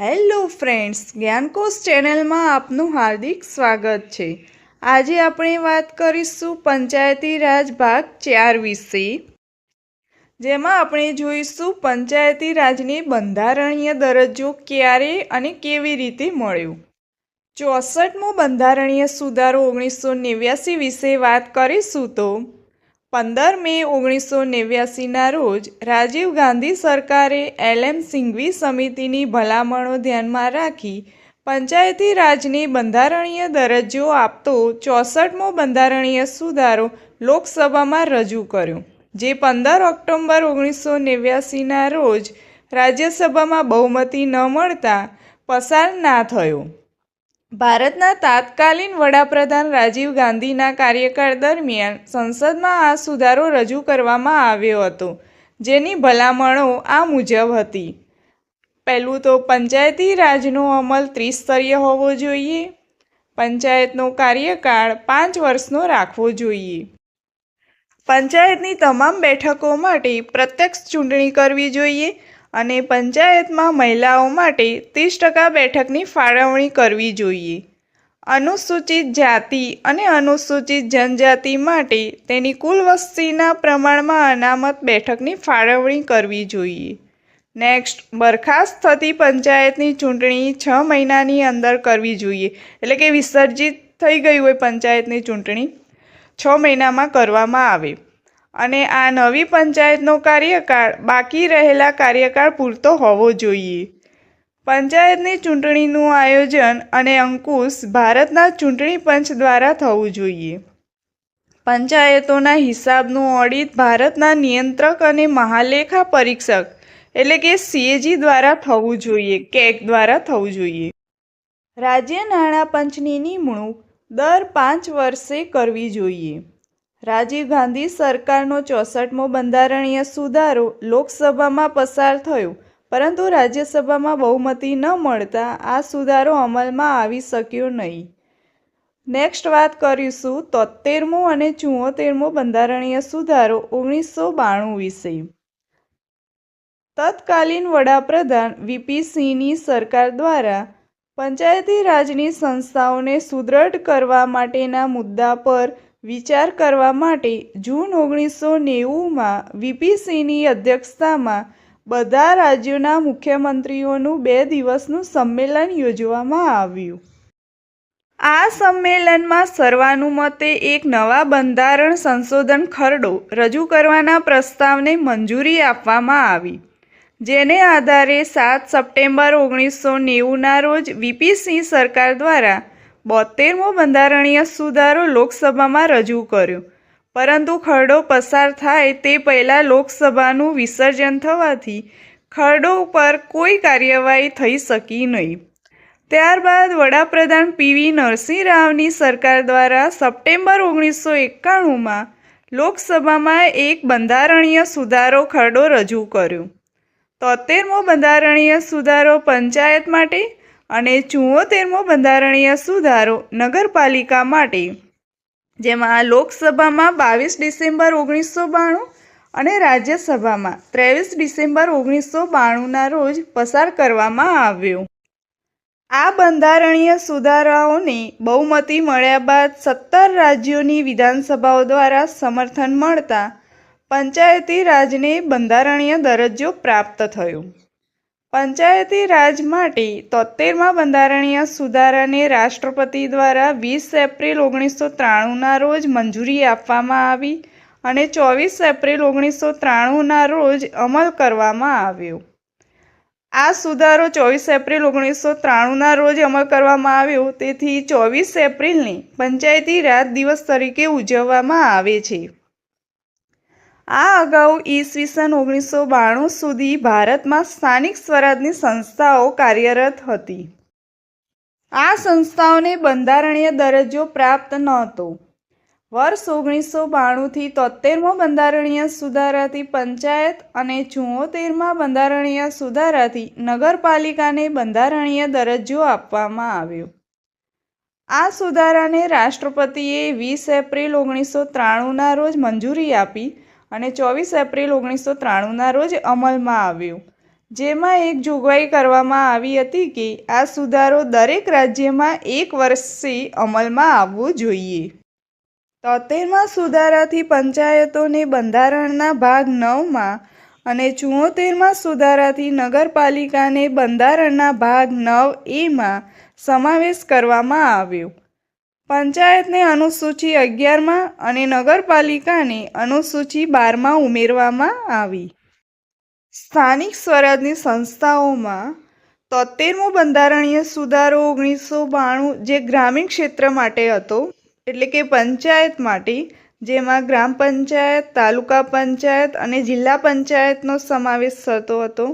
Hello friends, જ્ઞાનકોશ ચેનલમાં આપનું હાર્દિક સ્વાગત છે. આજે આપણે વાત કરીશું પંચાયતી રાજ ભાગ ચાર વિશે. જેમાં આપણે જોઈશું પંચાયતી રાજને બંધારણીય દરજ્જો ક્યારે અને કેવી રીતે મળ્યો. ચોસઠમો બંધારણીય સુધારો ઓગણીસો નેવ્યાસી વિશે વાત કરીશું તો પંદર મે ઓગણીસો નેવ્યાસીના રોજ રાજીવ ગાંધી સરકારે એલએમ સિંઘવી સમિતિની ભલામણો ધ્યાનમાં રાખી પંચાયતી રાજને બંધારણીય દરજ્જો આપતો ચોસઠમો બંધારણીય સુધારો લોકસભામાં રજૂ કર્યો, જે પંદર ઓક્ટોબર ઓગણીસો નેવ્યાસીના રોજ રાજ્યસભામાં બહુમતી ન મળતા પસાર ના થયો. ભારતના તાત્કાલીન વડાપ્રધાન રાજીવ ગાંધીના કાર્યકાળ દરમિયાન સંસદમાં આ સુધારો રજૂ કરવામાં આવ્યો હતો, જેની ભલામણો આ મુજબ હતી. પહેલું તો પંચાયતી રાજનો અમલ ત્રિસ્તરીય હોવો જોઈએ. પંચાયતનો કાર્યકાળ પાંચ વર્ષનો રાખવો જોઈએ. પંચાયતની તમામ બેઠકો માટે પ્રત્યક્ષ ચૂંટણી કરવી જોઈએ અને પંચાયતમાં મહિલાઓ માટે ત્રીસ ટકા બેઠકની ફાળવણી કરવી જોઈએ. અનુસૂચિત જાતિ અને અનુસૂચિત જનજાતિ માટે તેની કુલ વસ્તીના પ્રમાણમાં અનામત બેઠકની ફાળવણી કરવી જોઈએ. નેક્સ્ટ બરખાસ્ત થતી પંચાયતની ચૂંટણી છ મહિનાની અંદર કરવી જોઈએ. એટલે કે વિસર્જિત થઈ ગઈ હોય પંચાયતની ચૂંટણી, છ મહિનામાં કરવામાં આવે. અને આ નવી પંચાયતનો કાર્યકાળ બાકી રહેલા કાર્યકાળ પૂરતો હોવો જોઈએ. પંચાયતની ચૂંટણીનું આયોજન અને અંકુશ ભારતના ચૂંટણી પંચ દ્વારા થવું જોઈએ. પંચાયતોના હિસાબનું ઓડિટ ભારતના નિયંત્રક અને મહાલેખા પરીક્ષક, એટલે કે સીએજી દ્વારા થવું જોઈએ, કેક દ્વારા થવું જોઈએ. રાજ્ય નાણાં પંચની નિમણૂક દર પાંચ વર્ષે કરવી જોઈએ. રાજીવ ગાંધી સરકારનો ચોસઠમો બંધારણીય સુધારો લોકસભામાં પસાર થયો, પરંતુ રાજ્યસભામાં બહુમતી ન મળતા આ સુધારો અમલમાં આવી શક્યો નહીં. નેક્સ્ટ વાત કરીશું તોતેરમો અને ચુંવોતેરમો બંધારણીય સુધારો ઓગણીસો બાણું વિશે. તત્કાલીન વડાપ્રધાન વીપી સિંહની સરકાર દ્વારા પંચાયતી રાજની સંસ્થાઓને સુદૃઢ કરવા માટેના મુદ્દા પર વિચાર કરવા માટે જૂન ઓગણીસો નેવુંમાં વીપીસીની અધ્યક્ષતામાં બધા રાજ્યોના મુખ્યમંત્રીઓનું બે દિવસનું સંમેલન યોજવામાં આવ્યું. આ સંમેલનમાં સર્વાનુમતે એક નવા બંધારણ સંશોધન ખરડો રજૂ કરવાના પ્રસ્તાવને મંજૂરી આપવામાં આવી, જેને આધારે સાત સપ્ટેમ્બર ઓગણીસો નેવુંના રોજ વીપીસિંહ સરકાર દ્વારા બોતેરમો બંધારણીય સુધારો લોકસભામાં રજૂ કર્યો. પરંતુ ખરડો પસાર થાય તે પહેલાં લોકસભાનું વિસર્જન થવાથી ખરડો પર કોઈ કાર્યવાહી થઈ શકી નહીં. ત્યારબાદ વડાપ્રધાન પીવી નરસિંહ રાવની સરકાર દ્વારા સપ્ટેમ્બર ઓગણીસો એકાણુંમાં લોકસભામાં એક બંધારણીય સુધારો ખરડો રજૂ કર્યો. તોતેરમો બંધારણીય સુધારો પંચાયત માટે અને ચુંવોતેરમો બંધારણીય સુધારો નગરપાલિકા માટે, જેમાં લોકસભામાં બાવીસ ડિસેમ્બર ઓગણીસો બાણું અને રાજ્યસભામાં ત્રેવીસ ડિસેમ્બર ઓગણીસો બાણુંના રોજ પસાર કરવામાં આવ્યો. આ બંધારણીય સુધારાઓને બહુમતી મળ્યા બાદ સત્તર રાજ્યોની વિધાનસભાઓ દ્વારા સમર્થન મળતા, પંચાયતી રાજને બંધારણીય દરજ્જો પ્રાપ્ત થયો. પંચાયતી રાજ માટે તોતેરમાં બંધારણીય સુધારાને રાષ્ટ્રપતિ દ્વારા વીસ એપ્રિલ ઓગણીસો ત્રાણુંના રોજ મંજૂરી આપવામાં આવી અને ચોવીસ એપ્રિલ ઓગણીસો ત્રાણુંના રોજ અમલ કરવામાં આવ્યો. આ સુધારો ચોવીસ એપ્રિલ ઓગણીસો ત્રાણુંના રોજ અમલ કરવામાં આવ્યો. તેથી ચોવીસ એપ્રિલને પંચાયતી રાજ દિવસ તરીકે ઉજવવામાં આવે છે. આ અગાઉ ઈસવીસન ઓગણીસો બાણું સુધી ભારતમાં સ્થાનિક સ્વરાજની સંસ્થાઓ કાર્યરત હતી. આ સંસ્થાઓને બંધારણીય દરજ્જો પ્રાપ્ત નહોતો. વર્ષ ઓગણીસો બાણુંથી તોતેરમો બંધારણીય સુધારાથી પંચાયત અને ચુંવોતેરમાં બંધારણીય સુધારાથી નગરપાલિકાને બંધારણીય દરજ્જો આપવામાં આવ્યો. આ સુધારાને રાષ્ટ્રપતિએ વીસ એપ્રિલ ઓગણીસો ત્રાણુંના રોજ મંજૂરી આપી અને ચોવીસ એપ્રિલ ઓગણીસો ત્રાણુંના રોજ અમલમાં આવ્યું. જેમાં એક જોગવાઈ કરવામાં આવી હતી કે આ સુધારો દરેક રાજ્યમાં એક વર્ષથી અમલમાં આવવો જોઈએ. તોતેરમાં સુધારાથી પંચાયતોને બંધારણના ભાગ નવમાં અને ચુંવોતેરમાં સુધારાથી નગરપાલિકાને બંધારણના ભાગ નવ એમાં સમાવેશ કરવામાં આવ્યો. પંચાયતને અનુસૂચિ અગિયારમાં અને નગરપાલિકાને અનુસૂચિ બારમાં ઉમેરવામાં આવી. સ્થાનિક સ્વરાજની સંસ્થાઓમાં તોતેરમો બંધારણીય સુધારો ઓગણીસો બાણું જે ગ્રામીણ ક્ષેત્ર માટે હતો, એટલે કે પંચાયત માટે, જેમાં ગ્રામ પંચાયત, તાલુકા પંચાયત અને જિલ્લા પંચાયતનો સમાવેશ થતો હતો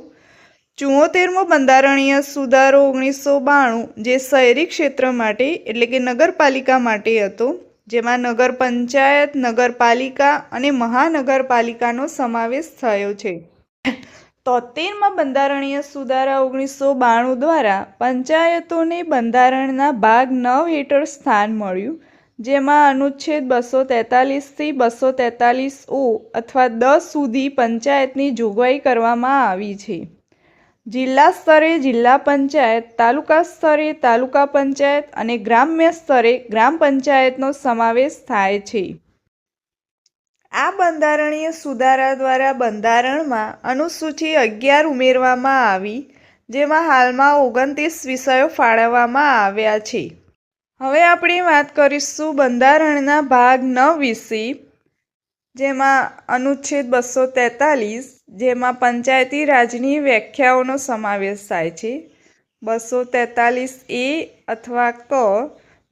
ચુંવોતેરમો બંધારણીય સુધારો ઓગણીસો બાણું, જે શહેરી ક્ષેત્ર માટે, એટલે કે નગરપાલિકા માટે હતો, જેમાં નગર પંચાયત નગરપાલિકા અને મહાનગરપાલિકાનો સમાવેશ થયો છે. તોતેરમાં બંધારણીય સુધારા ઓગણીસો બાણું દ્વારા પંચાયતોને બંધારણના ભાગ નવ હેઠળ સ્થાન મળ્યું, જેમાં અનુચ્છેદ બસો તેતાલીસથી બસો તેતાલીસ ઓ અથવા દસ સુધી પંચાયતની જોગવાઈ કરવામાં આવી છે. જિલ્લા સ્તરે જિલ્લા પંચાયત, તાલુકા સ્તરે તાલુકા પંચાયત અને ગ્રામ્ય સ્તરે ગ્રામ પંચાયતનો સમાવેશ થાય છે. આ બંધારણીય સુધારા દ્વારા બંધારણમાં અનુસૂચિ અગિયાર ઉમેરવામાં આવી, જેમાં હાલમાં ઓગણત્રીસ વિષયો ફાળવવામાં આવ્યા છે. હવે આપણે વાત કરીશું બંધારણના ભાગ ન વિશે. જેમાં અનુચ્છેદ બસો તેતાલીસ, જેમાં પંચાયતી રાજની વ્યાખ્યાઓનો સમાવેશ થાય છે. બસો તેતાલીસ એ અથવા ક,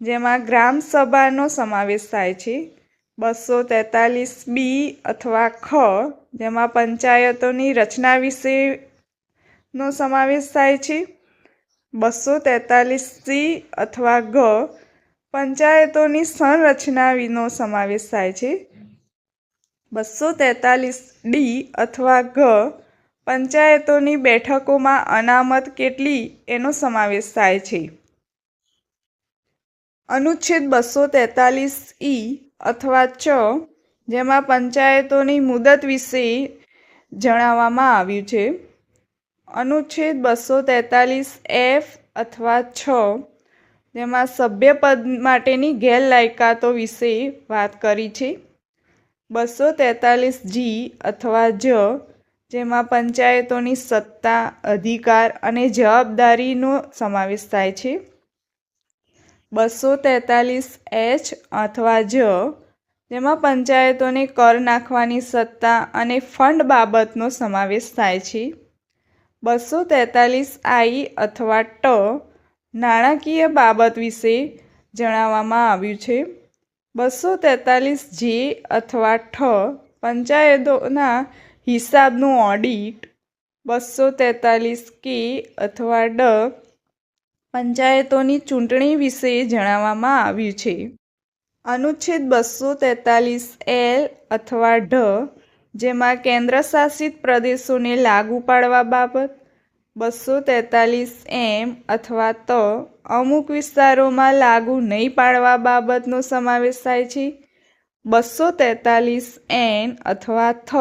જેમાં ગ્રામ સભાનો સમાવેશ થાય છે. બસો તેતાલીસ બી અથવા ખ, જેમાં પંચાયતોની રચના વિશેનો સમાવેશ થાય છે. બસો તેતાલીસ સી અથવા ગ, પંચાયતોની સંરચનાનો સમાવેશ થાય છે. બસો તેતાલીસ ડી અથવા ઘ પંચાયતોની બેઠકોમાં અનામત કેટલી એનો સમાવેશ થાય છે. અનુચ્છેદ બસો તેતાલીસ ઈ અથવા ચ જેમાં પંચાયતોની મુદત વિશે જણાવવામાં આવ્યું છે. અનુચ્છેદ બસો તેતાલીસ એફ અથવા છ, જેમાં સભ્યપદ માટેની ગેરલાયકાતો વિશે વાત કરી છે. બસો તેતાલીસ જી અથવા જ, જેમાં પંચાયતોની સત્તા, અધિકાર અને જવાબદારીનો સમાવેશ થાય છે. બસો તેતાલીસ એચ અથવા જ, જેમાં પંચાયતોને કર નાખવાની સત્તા અને ફંડ બાબતનો સમાવેશ થાય છે. બસો તેતાલીસ આઈ અથવા ટ નાણાકીય બાબત વિશે જણાવવામાં આવ્યું છે. બસો તેતાલીસ જે અથવા ઠ પંચાયતોના હિસાબનું ઓડિટ બસો તેતાલીસ કે અથવા ડ પંચાયતોની ચૂંટણી વિશે જણાવવામાં આવ્યું છે. અનુચ્છેદ બસો તેતાલીસ એલ અથવા ઢ, જેમાં કેન્દ્રશાસિત પ્રદેશોને લાગુ પાડવા બાબત બસો તેતાલીસ એમ અથવા ત અમુક વિસ્તારોમાં લાગુ નહીં પાડવા બાબતનો સમાવેશ થાય છે. બસો તેતાલીસ એન અથવા થ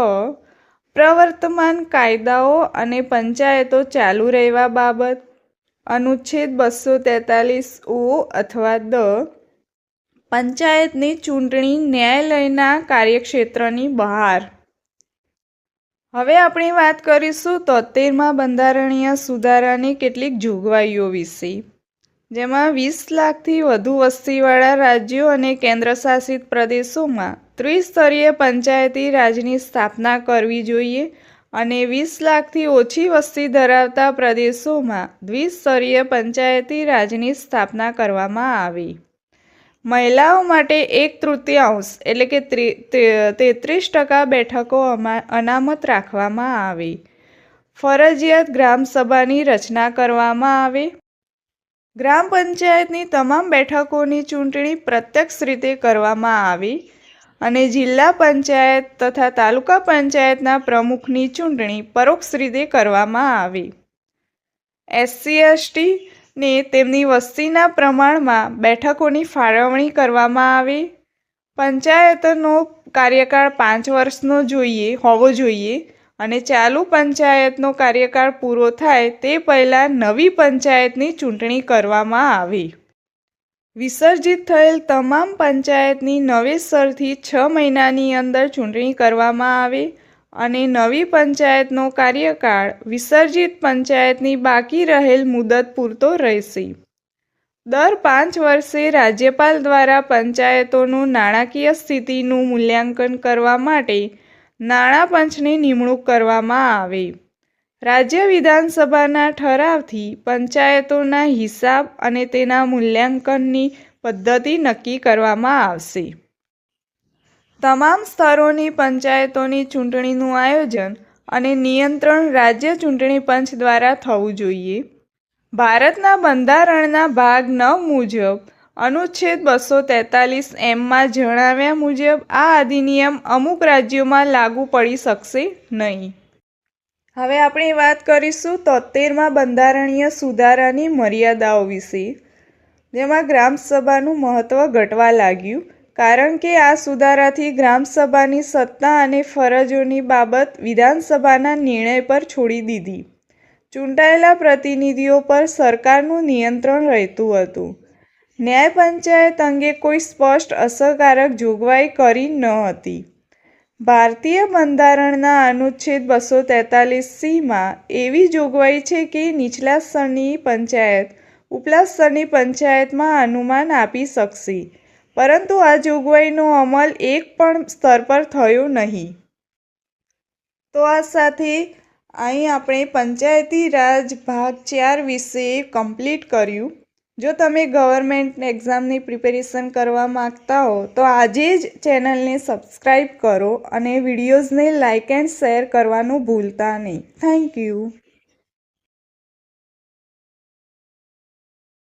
પ્રવર્તમાન કાયદાઓ અને પંચાયતો ચાલુ રહેવા બાબત, અનુચ્છેદ બસો તેતાલીસ ઓ અથવા દ પંચાયતની ચૂંટણી ન્યાયાલયના કાર્યક્ષેત્રની બહાર. હવે આપણે વાત કરીશું તોતેરમાં બંધારણીય સુધારાની કેટલીક જોગવાઈઓ વિશે. જેમાં વીસ લાખથી વધુ વસ્તીવાળા રાજ્યો અને કેન્દ્રશાસિત પ્રદેશોમાં ત્રિસ્તરીય પંચાયતી રાજની સ્થાપના કરવી જોઈએ અને વીસ લાખથી ઓછી વસ્તી ધરાવતા પ્રદેશોમાં દ્વિસ્તરીય પંચાયતી રાજની સ્થાપના કરવામાં આવી. મહિલાઓ માટે એક તૃતીયાંશ એટલે કે તેત્રીસ ટકા બેઠકો અનામત રાખવામાં આવી. ફરજિયાત ગ્રામસભાની રચના કરવામાં આવે. ગ્રામ પંચાયતની તમામ બેઠકોની ચૂંટણી પ્રત્યક્ષ રીતે કરવામાં આવી અને જિલ્લા પંચાયત તથા તાલુકા પંચાયતના પ્રમુખની ચૂંટણી પરોક્ષ રીતે કરવામાં આવી. એસસી, એસટી ને તેમની વસ્તીના પ્રમાણમાં બેઠકોની ફાળવણી કરવામાં આવી. પંચાયતનો કાર્યકાળ પાંચ વર્ષનો જોઈએ, હોવો જોઈએ અને ચાલુ પંચાયતનો કાર્યકાળ પૂરો થાય તે પહેલાં નવી પંચાયતની ચૂંટણી કરવામાં આવે. વિસર્જિત થયેલ તમામ પંચાયતની નવેસરથી છ મહિનાની અંદર ચૂંટણી કરવામાં આવે. અને નવી પંચાયતનો કાર્યકાળ વિસર્જિત પંચાયતની બાકી રહેલ મુદત પૂરતો રહેશે. દર પાંચ વર્ષે રાજ્યપાલ દ્વારા પંચાયતોનું નાણાકીય સ્થિતિનું મૂલ્યાંકન કરવા માટે નાણાં પંચની નિમણૂક કરવામાં આવે. રાજ્ય વિધાનસભાના ઠરાવથી પંચાયતોના હિસાબ અને તેના મૂલ્યાંકનની પદ્ધતિ નક્કી કરવામાં આવશે. તમામ સ્તરોની પંચાયતોની ચૂંટણીનું આયોજન અને નિયંત્રણ રાજ્ય ચૂંટણી પંચ દ્વારા થવું જોઈએ. ભારતના બંધારણના ભાગ નવ મુજબ, અનુચ્છેદ બસો તેતાલીસ એમમાં જણાવ્યા મુજબ આ અધિનિયમ અમુક રાજ્યોમાં લાગુ પડી શકશે નહીં. હવે આપણે વાત કરીશું તોતેરમાં બંધારણીય સુધારાની મર્યાદાઓ વિશે, જેમાં ગ્રામસભાનું મહત્ત્વ ઘટવા લાગ્યું. કારણ કે આ સુધારાથી ગ્રામસભાની સત્તા અને ફરજોની બાબત વિધાનસભાના નિર્ણય પર છોડી દીધી. ચૂંટાયેલા પ્રતિનિધિઓ પર સરકારનું નિયંત્રણ રહેતું હતું. ન્યાય પંચાયત અંગે કોઈ સ્પષ્ટ અસરકારક જોગવાઈ કરી ન હતી. ભારતીય બંધારણના અનુચ્છેદ બસો તેતાલીસ સીમાં એવી જોગવાઈ છે કે નીચલા સ્તરની પંચાયત ઉપલા સ્તરની પંચાયતમાં અનુમાન આપી શકશે. પરંતુ આ જોગવાઈનો અમલ એક પણ સ્તર પર થયો નહીં. તો આ સાથે અહીં આપણે પંચાયતી રાજ ભાગ ચાર વિશે કમ્પ્લીટ કર્યું. જો તમે ગવર્મેન્ટ એક્ઝામની પ્રિપેરેશન કરવા માગતા હો, તો આજે જ ચેનલને સબસ્ક્રાઈબ કરો અને વિડીયોઝને લાઇક એન્ડ શેર કરવાનું ભૂલતા નહીં. Thank you